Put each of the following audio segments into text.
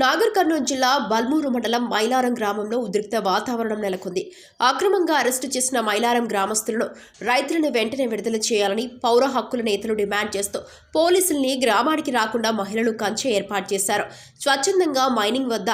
నాగర్ కర్నూలు జిల్లా బల్మూరు మండలం మైలారం గ్రామంలో ఉద్రిక్త వాతావరణం నెలకొంది. అక్రమంగా అరెస్టు చేసిన మైలారం గ్రామస్తులను రైతులను వెంటనే విడుదల చేయాలని పౌర హక్కుల నేతలు డిమాండ్ చేస్తూ పోలీసుల్ని గ్రామానికి రాకుండా మహిళలు కంచె ఏర్పాటు చేశారు. స్వచ్ఛందంగా మైనింగ్ వద్ద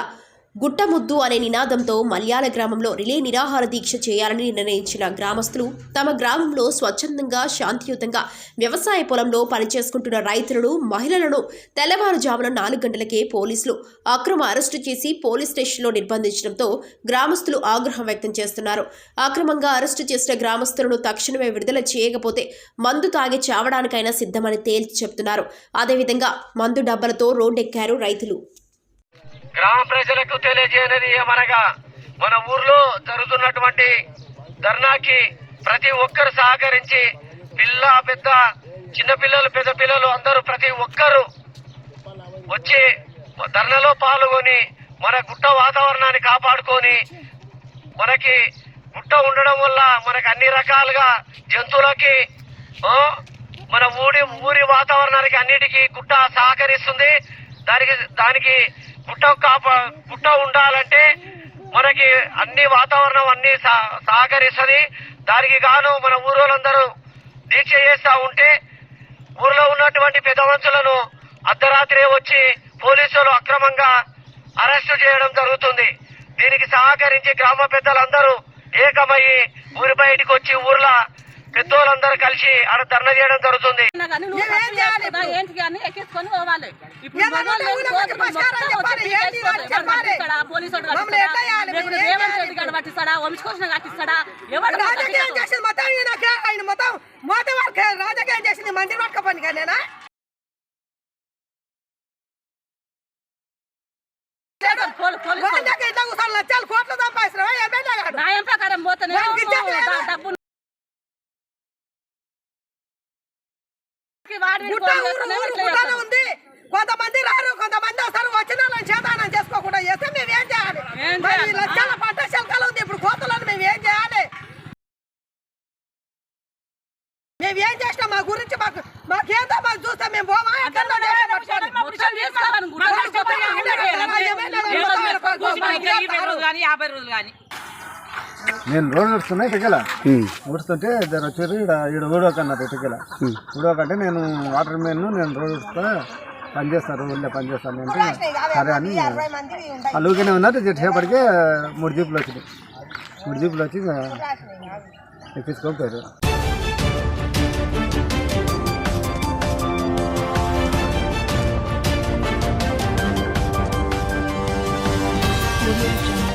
గుట్టముద్దు అనే నినాదంతో మల్యాల గ్రామంలో రిలే నిరాహార దీక్ష చేయాలని నిర్ణయించిన గ్రామస్తులు తమ గ్రామంలో స్వచ్ఛందంగా శాంతియుతంగా వ్యవసాయ పొలంలో పనిచేసుకుంటున్న రైతులను మహిళలను తెల్లవారుజామున నాలుగు గంటలకే పోలీసులు అక్రమ అరెస్టు చేసి పోలీస్ స్టేషన్లో నిర్బంధించడంతో గ్రామస్తులు ఆగ్రహం వ్యక్తం చేస్తున్నారు. అక్రమంగా అరెస్టు చేసిన గ్రామస్తులను తక్షణమే విడుదల చేయకపోతే మందు తాగి చావడానికైనా సిద్ధమని తేల్చి చెప్తున్నారు అదేవిధంగా మందు డబ్బలతో రోడ్డెక్కారు రైతులు. గ్రామ ప్రజలకు తెలియజేయనిది ఏమనగా మన ఊర్లో జరుగుతున్నటువంటి ధర్నాకి ప్రతి ఒక్కరు సహకరించి పిల్ల పెద్ద చిన్నపిల్లలు పెద్ద పిల్లలు అందరూ ప్రతి ఒక్కరు వచ్చి ధర్నలో పాల్గొని మన గుట్ట వాతావరణాన్ని కాపాడుకొని మనకి గుట్ట ఉండడం వల్ల మనకు అన్ని రకాలుగా జంతువులకి మన ఊరి ఊరి వాతావరణానికి అన్నిటికీ గుట్ట సహకరిస్తుంది. దానికి దానికి గుట్ట కాప గుట్ట ఉండాలంటే మనకి అన్ని వాతావరణం అన్ని సహకరిస్తుంది దానికి గాను మన ఊరోళ్ళందరూ దీక్ష చేస్తూ ఉంటే ఊర్లో ఉన్నటువంటి పెద్ద మనుషులను అర్ధరాత్రి వచ్చి పోలీసులు అక్రమంగా అరెస్టు చేయడం జరుగుతుంది. దీనికి సహకరించి గ్రామ పెద్దలందరూ ఏకమయ్యి ఊరి బయటికి వచ్చి ఊర్లో పెద్దోళ్ళందరూ కలిసి ఆడ ధర్నా చేయడం జరుగుతుంది. ఎక్కించుకొని పోవాలి. ఇప్పుడు రేవంత్? రెడ్డి గారు వంశకృష్ణ కట్టిస్తాడా? ఎవరు రాజకీయం చేసింది మొత్తం ఈయనకే. ఆయన మొత్తం మొత్తం వాళ్ళకి రాజకీయం చేసింది మందిర్ పట్టుకపోని కానీ ఇట్లా లక్షలు కోట్లు న్యాయం ప్రకారం? డబ్బు ఉంది. కొంతమంది రారు కొంతమంది వస్తారు. వచ్చిన చేతానం చేసుకోకుండా చేస్తే మేము ఏం చేయాలి? లక్షల పంట శల్కాలు ఉంది. ఇప్పుడు కోతలను మేము ఏం చేయాలి? మేము ఏం చేసినాం మా గురించి మాకు మాకేందో మాకు చూస్తే మేము పోమా? యాభై రోజులు కానీ నేను రోడ్ నడుస్తున్నా ఇటుకెల ఊడుస్తుంటే ఇద్దరు వచ్చారు ఈడ ఈడ ఊడోకన్నారు ఇటుకెల ఊడోకంటే నేను వాటర్ మెయిన్ నేను రోడ్ ఉడుస్తా పని చేస్తారు ఊళ్ళో పని చేస్తాను అంటే సరే అని ఊరికనే ఉన్నారు చేపటికే మూడు జీపులు వచ్చినాయి. మూడు జీపులు వచ్చి ఎక్కించుకొని పోయారు audio jungle.